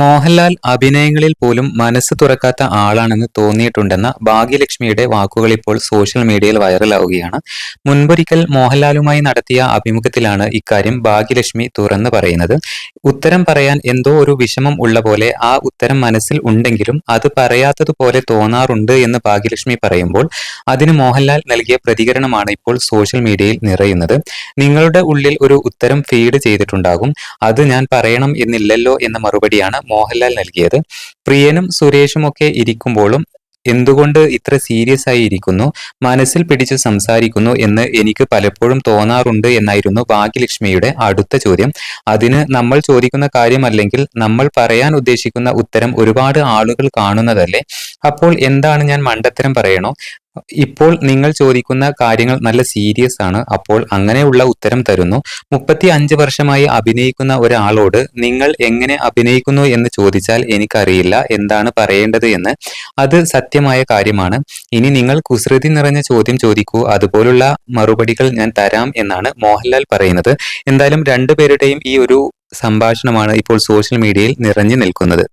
മോഹൻലാൽ അഭിനയങ്ങളിൽ പോലും മനസ്സ് തുറക്കാത്ത ആളാണെന്ന് തോന്നിയിട്ടുണ്ടെന്ന ഭാഗ്യലക്ഷ്മിയുടെ വാക്കുകൾ ഇപ്പോൾ സോഷ്യൽ മീഡിയയിൽ വൈറലാവുകയാണ്. മുൻപൊരിക്കൽ മോഹൻലാലുമായി നടത്തിയ അഭിമുഖത്തിലാണ് ഇക്കാര്യം ഭാഗ്യലക്ഷ്മി തുറന്നു പറയുന്നത്. ഉത്തരം പറയാൻ എന്തോ ഒരു വിഷമം ഉള്ള പോലെ ആ ഉത്തരം മനസ്സിൽ ഉണ്ടെങ്കിലും അത് പറയാത്തതുപോലെ തോന്നാറുണ്ട് എന്ന് ഭാഗ്യലക്ഷ്മി പറയുമ്പോൾ അതിന് മോഹൻലാൽ നൽകിയ പ്രതികരണമാണ് ഇപ്പോൾ സോഷ്യൽ മീഡിയയിൽ നിറയുന്നത്. നിങ്ങളുടെ ഉള്ളിൽ ഒരു ഉത്തരം ഫീഡ് ചെയ്തിട്ടുണ്ടാകും. അത് ഞാൻ പറയണം എന്നില്ലല്ലോ എന്ന മറുപടിയാണ് മോഹൻലാൽ നൽകിയത്. പ്രിയനും സുരേഷും ഒക്കെ ഇരിക്കുമ്പോഴും എന്തുകൊണ്ട് ഇത്ര സീരിയസ് ആയി ഇരിക്കുന്നു? മനസ്സിൽ പിടിച്ച് സംസാരിക്കുന്നു എന്ന് എനിക്ക് പലപ്പോഴും തോന്നാറുണ്ട് എന്നായിരുന്നു ഭാഗ്യലക്ഷ്മിയുടെ അടുത്ത ചോദ്യം. അതിന് നമ്മൾ ചോദിക്കുന്ന കാര്യമല്ലെങ്കിൽ നമ്മൾ പറയാൻ ഉദ്ദേശിക്കുന്ന ഉത്തരം ഒരുപാട് ആളുകൾ കാണുന്നതല്ലേ? അപ്പോൾ എന്താണ് ഞാൻ മണ്ടത്തരം പറയണോ? ഇപ്പോൾ നിങ്ങൾ ചോദിക്കുന്ന കാര്യങ്ങൾ നല്ല സീരിയസ് ആണ്. അപ്പോൾ അങ്ങനെയുള്ള ഉത്തരം തരുന്നു. മുപ്പത്തി അഞ്ച് വർഷമായി അഭിനയിക്കുന്ന ഒരാളോട് നിങ്ങൾ എങ്ങനെ അഭിനയിക്കുന്നു എന്ന് ചോദിച്ചാൽ എനിക്കറിയില്ല. എന്താണ് പറയേണ്ടത് എന്ന്. അത് സത്യമായ കാര്യമാണ്. ഇനി നിങ്ങൾ കുസൃതി നിറഞ്ഞ ചോദ്യം ചോദിക്കൂ. അതുപോലുള്ള മറുപടികൾ ഞാൻ തരാം എന്നാണ് മോഹൻലാൽ പറയുന്നത്. എന്തായാലും രണ്ടുപേരുടെയും ഈ ഒരു സംഭാഷണമാണ് ഇപ്പോൾ സോഷ്യൽ മീഡിയയിൽ നിറഞ്ഞു നിൽക്കുന്നത്.